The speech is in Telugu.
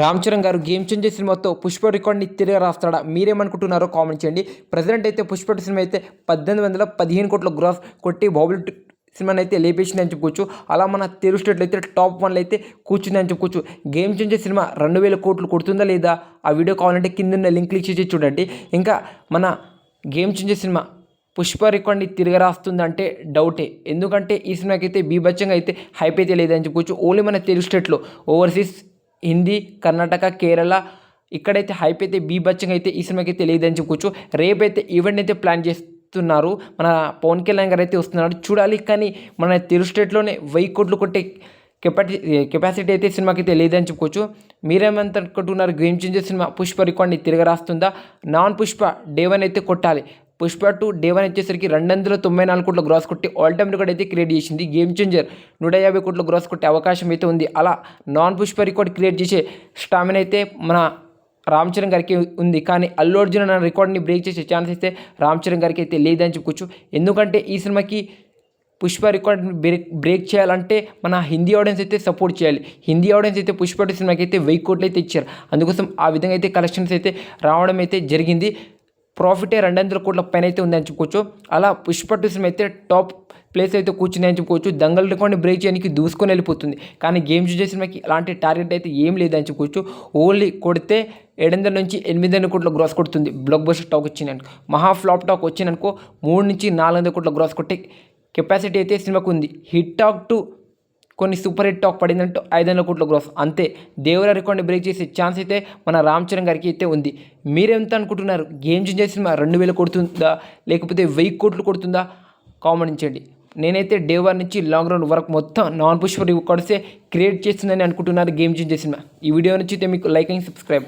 రామ్ చరణ్ గారు గేమ్ చేంజర్ సినిమాతో పుష్ప రికార్డ్ని తిరిగి రాస్తాడా? మీరేమనుకుంటున్నారో కామెంట్ చేయండి. ప్రజెంట్ అయితే పుష్ప సినిమా అయితే పద్దెనిమిది వందల పదిహేను కోట్ల గ్రాఫ్ కొట్టి బాబుల్ సినిమాని అయితే లేపేసింది అని చెప్పుకోవచ్చు. అలా మన తెలుగు స్టేట్లో అయితే టాప్ వన్లో అయితే కూర్చుంది అని చెప్పుకోవచ్చు. గేమ్ చేంజర్ సినిమా రెండు వేల కోట్లు కొడుతుందా లేదా? ఆ వీడియో కావాలంటే కింద లింక్ క్లిక్ చేసి చూడండి. ఇంకా మన గేమ్ చేంజర్ సినిమా పుష్ప రికార్డ్ని తిరిగి రాస్తుందంటే డౌటే. ఎందుకంటే ఈ సినిమాకి అయితే బీభత్సంగా అయితే హైప్ అయితే లేదని చెప్పుకోవచ్చు. ఓన్లీ మన తెలుగు స్టేట్లో ఓవర్సీస్ హిందీ కర్ణాటక కేరళ ఇక్కడైతే హైప్ అయితే బీభత్సంగా అయితే ఈ సినిమాకి అయితే లేదని చెప్పుకోవచ్చు. రేపైతే ఈవెంట్ అయితే ప్లాన్ చేస్తున్నారు. మన పవన్ కళ్యాణ్ గారు అయితే వస్తున్నాడు చూడాలి కానీ మన తెలుగు స్టేట్లోనే వెయ్యి కోట్లు కొట్టే కెపాటి కెపాసిటీ అయితే సినిమాకి అయితే లేదని చెప్పుకోవచ్చు. మీరేమంత అనుకుంటున్నారు గేమ్ చేంజర్ సినిమా పుష్ప రికార్డ్ని తిరగ రాస్తుందా నాన్ పుష్ప డే వన్ అయితే కొట్టాలి. పుష్ప టూ డే వన్ వచ్చేసరికి రెండు వందల తొంభై నాలుగు కోట్ల గ్రాస్ కొట్టి ఆల్ టైమ్ రికార్డ్ అయితే క్రియేట్ చేసింది గేమ్ చేంజర్ నూట యాభై కోట్ల గ్రాస్ కొట్టే అవకాశం అయితే ఉంది. అలా నాన్ పుష్ప రికార్డ్ క్రియేట్ చేసే స్టామినా అయితే మన రామ్ చరణ్ గారికి ఉంది. కానీ అల్లు అర్జున్ అన్న రికార్డ్ని బ్రేక్ చేసే ఛాన్స్ అయితే రామ్ చరణ్ గారికి అయితే లేదని చెప్పుకోవచ్చు. ఎందుకంటే ఈ సినిమాకి పుష్ప రికార్డ్ బ్రేక్ బ్రేక్ చేయాలంటే మన హిందీ ఆడియన్స్ అయితే సపోర్ట్ చేయాలి. హిందీ ఆడియన్స్ అయితే పుష్ప టూ సినిమాకి అయితే వెయ్యి కోట్లు అయితే ఇచ్చారు. అందుకోసం ఆ విధంగా అయితే కలెక్షన్స్ అయితే రావడం అయితే జరిగింది. ప్రాఫిటే రెండు వందల కోట్ల పైన అయితే ఉందని చెప్పుకోవచ్చు. అలా పుష్ప టూ సినిమా అయితే టాప్ ప్లేస్ అయితే కూర్చుంది అని చెప్పుకోవచ్చు. దంగల్ రికార్డ్ని బ్రేక్ చేయడానికి దూసుకొని వెళ్ళిపోతుంది. కానీ గేమ్ చూసే సినిమాకి అలాంటి టార్గెట్ అయితే ఏం లేదని చెప్పుకోవచ్చు. ఓన్లీ కొడితే ఏడు వందల నుంచి ఎనిమిది వందల కోట్ల గ్రాస్ కొడుతుంది. బ్లాక్ బస్టర్ టాక్ వచ్చిందనుకో మహా ఫ్లాప్ టాక్ వచ్చిందనుకో మూడు నుంచి నాలుగు వందల కోట్ల గ్రాస్ కొట్టే కెపాసిటీ అయితే సినిమాకు ఉంది. హిట్ టాక్ టు కొన్ని సూపర్ హిట్ టాక్ పడిందంటూ ఐదు వందల కోట్ల గ్రోస్. అంతే దేవర రికార్డ్ని బ్రేక్ చేసే ఛాన్స్ అయితే మన రామ్ చరణ్ గారికి అయితే ఉంది. మీరెంత అనుకుంటున్నారు? గేమ్ చేంజర్ సినిమా రెండు వేలు కొడుతుందా? లేకపోతే వెయ్యి కోట్లు కొడుతుందా? కామెంటించండి. నేనైతే డే వన్ నుంచి లాంగ్ రౌండ్ వరకు మొత్తం నాన్ పుష్ప రికార్డ్సే క్రియేట్ చేస్తుందని అనుకుంటున్నారు గేమ్ చేంజ్ సినిమా. ఈ వీడియో నుంచి అయితే మీకు లైక్ అండ్ సబ్స్క్రైబ్.